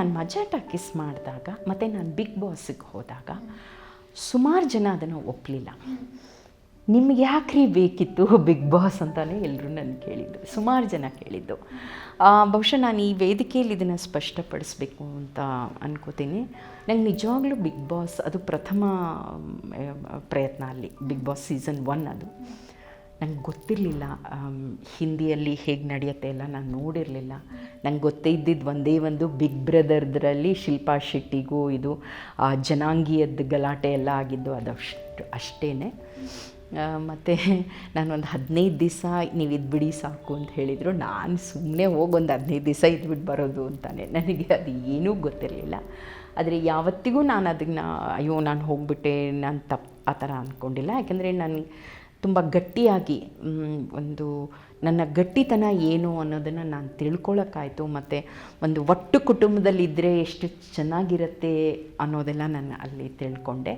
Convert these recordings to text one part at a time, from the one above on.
ನಾನು ಮಜಾಟ ಕಿಸ್ ಮಾಡಿದಾಗ ಮತ್ತು ನಾನು ಬಿಗ್ ಬಾಸಿಗೆ ಹೋದಾಗ ಸುಮಾರು ಜನ ಅದನ್ನು ಒಪ್ಪಲಿಲ್ಲ ನಿಮ್ಗೆ ಯಾಕ್ರಿ ಬೇಕಿತ್ತು ಬಿಗ್ ಬಾಸ್ ಅಂತಲೇ ಎಲ್ಲರೂ ನನ್ನ ಕೇಳಿದ್ದು ಸುಮಾರು ಜನ ಕೇಳಿದ್ದು. ಬಹುಶಃ ನಾನು ಈ ವೇದಿಕೆಯಲ್ಲಿ ಇದನ್ನು ಸ್ಪಷ್ಟಪಡಿಸ್ಬೇಕು ಅಂತ ಅನ್ಕೋತೀನಿ. ನಂಗೆ ನಿಜವಾಗ್ಲೂ ಬಿಗ್ ಬಾಸ್ ಅದು ಪ್ರಥಮ ಪ್ರಯತ್ನ ಅಲ್ಲಿ. ಬಿಗ್ ಬಾಸ್ ಸೀಸನ್ ಒನ್ ಅದು. ನಂಗೆ ಗೊತ್ತಿರಲಿಲ್ಲ ಹಿಂದಿಯಲ್ಲಿ ಹೇಗೆ ನಡೆಯುತ್ತೆ ಎಲ್ಲ ನಾನು ನೋಡಿರಲಿಲ್ಲ. ನಂಗೆ ಗೊತ್ತೇ ಇದ್ದಿದ್ದು ಒಂದೇ ಒಂದು ಬಿಗ್ ಬ್ರದರ್ದ್ರಲ್ಲಿ ಶಿಲ್ಪಾ ಶೆಟ್ಟಿಗೂ ಇದು ಜನಾಂಗೀಯದ ಗಲಾಟೆ ಎಲ್ಲ ಆಗಿದ್ದು ಅದಷ್ಟು ಅಷ್ಟೇ ಮತ್ತು ನಾನೊಂದು ಹದಿನೈದು ದಿವಸ ನೀವು ಇದ್ಬಿಡಿ ಸಾಕು ಅಂತ ಹೇಳಿದರು. ನಾನು ಸುಮ್ಮನೆ ಹೋಗಿ ಒಂದು ಹದಿನೈದು ದಿವಸ ಇದ್ಬಿಟ್ಟು ಬರೋದು ಅಂತಾನೆ. ನನಗೆ ಅದು ಏನೂ ಗೊತ್ತಿರಲಿಲ್ಲ. ಆದರೆ ಯಾವತ್ತಿಗೂ ನಾನು ಅದನ್ನು, ಅಯ್ಯೋ, ನಾನು ಹೋಗ್ಬಿಟ್ಟೆ, ನಾನು ತಪ್ಪು ಆ ಥರ ಅಂದ್ಕೊಂಡಿಲ್ಲ ಯಾಕೆಂದರೆ ನಾನು ತುಂಬ ಗಟ್ಟಿಯಾಗಿ ಒಂದು ನನ್ನ ಗಟ್ಟಿತನ ಏನು ಅನ್ನೋದನ್ನು ನಾನು ತಿಳ್ಕೊಳ್ಳೋಕ್ಕಾಯ್ತು ಮತ್ತು ಒಂದು ಒಟ್ಟು ಕುಟುಂಬದಲ್ಲಿದ್ದರೆ ಎಷ್ಟು ಚೆನ್ನಾಗಿರುತ್ತೆ ಅನ್ನೋದೆಲ್ಲ ನಾನು ಅಲ್ಲಿ ತಿಳ್ಕೊಂಡೆ.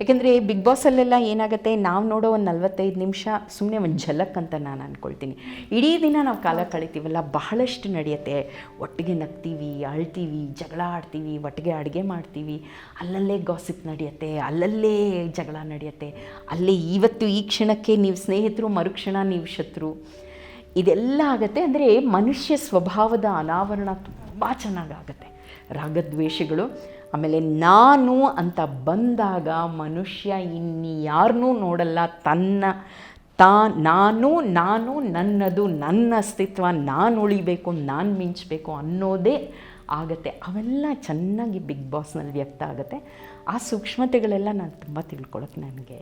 ಯಾಕೆಂದರೆ ಬಿಗ್ ಬಾಸಲ್ಲೆಲ್ಲ ಏನಾಗುತ್ತೆ, ನಾವು ನೋಡೋ ಒಂದು ನಲ್ವತ್ತೈದು ನಿಮಿಷ ಸುಮ್ಮನೆ ಒಂದು ಝಲಕ್ ಅಂತ ನಾನು ಅಂದ್ಕೊಳ್ತೀನಿ ಇಡೀ ದಿನ ನಾವು ಕಾಲ ಕಳಿತೀವಲ್ಲ, ಬಹಳಷ್ಟು ನಡೆಯುತ್ತೆ. ಒಟ್ಟಿಗೆ ನಗ್ತೀವಿ, ಅಳ್ತೀವಿ, ಜಗಳ ಆಡ್ತೀವಿ, ಒಟ್ಟಿಗೆ ಅಡುಗೆ ಮಾಡ್ತೀವಿ. ಅಲ್ಲಲ್ಲೇ ಗಾಸಿಪ್ ನಡೆಯುತ್ತೆ, ಅಲ್ಲಲ್ಲೇ ಜಗಳ ನಡೆಯುತ್ತೆ. ಅಲ್ಲೇ ಇವತ್ತು ಈ ಕ್ಷಣಕ್ಕೆ ನೀವು ಸ್ನೇಹಿತರು, ಮರುಕ್ಷಣ ನೀವು ಶತ್ರು. ಇದೆಲ್ಲ ಆಗುತ್ತೆ ಅಂದರೆ ಮನುಷ್ಯ ಸ್ವಭಾವದ ಅನಾವರಣ ತುಂಬ ಚೆನ್ನಾಗಾಗತ್ತೆ. ರಾಗದ್ವೇಷಗಳು, ಆಮೇಲೆ ನಾನು ಅಂತ ಬಂದಾಗ ಮನುಷ್ಯ ಇನ್ಯಾರನ್ನೂ ನೋಡಲ್ಲ. ತನ್ನ, ತಾ, ನಾನು ನಾನು, ನನ್ನದು, ನನ್ನ ಅಸ್ತಿತ್ವ, ನಾನು ಉಳಿಬೇಕು, ನಾನು ಮಿಂಚಬೇಕು ಅನ್ನೋದೇ ಆಗತ್ತೆ. ಅವೆಲ್ಲ ಚೆನ್ನಾಗಿ ಬಿಗ್ ಬಾಸ್ನಲ್ಲಿ ವ್ಯಕ್ತ ಆಗುತ್ತೆ. ಆ ಸೂಕ್ಷ್ಮತೆಗಳೆಲ್ಲ ನಾನು ತುಂಬ ತಿಳ್ಕೊಳ್ಳೋಕೆ ನನಗೆ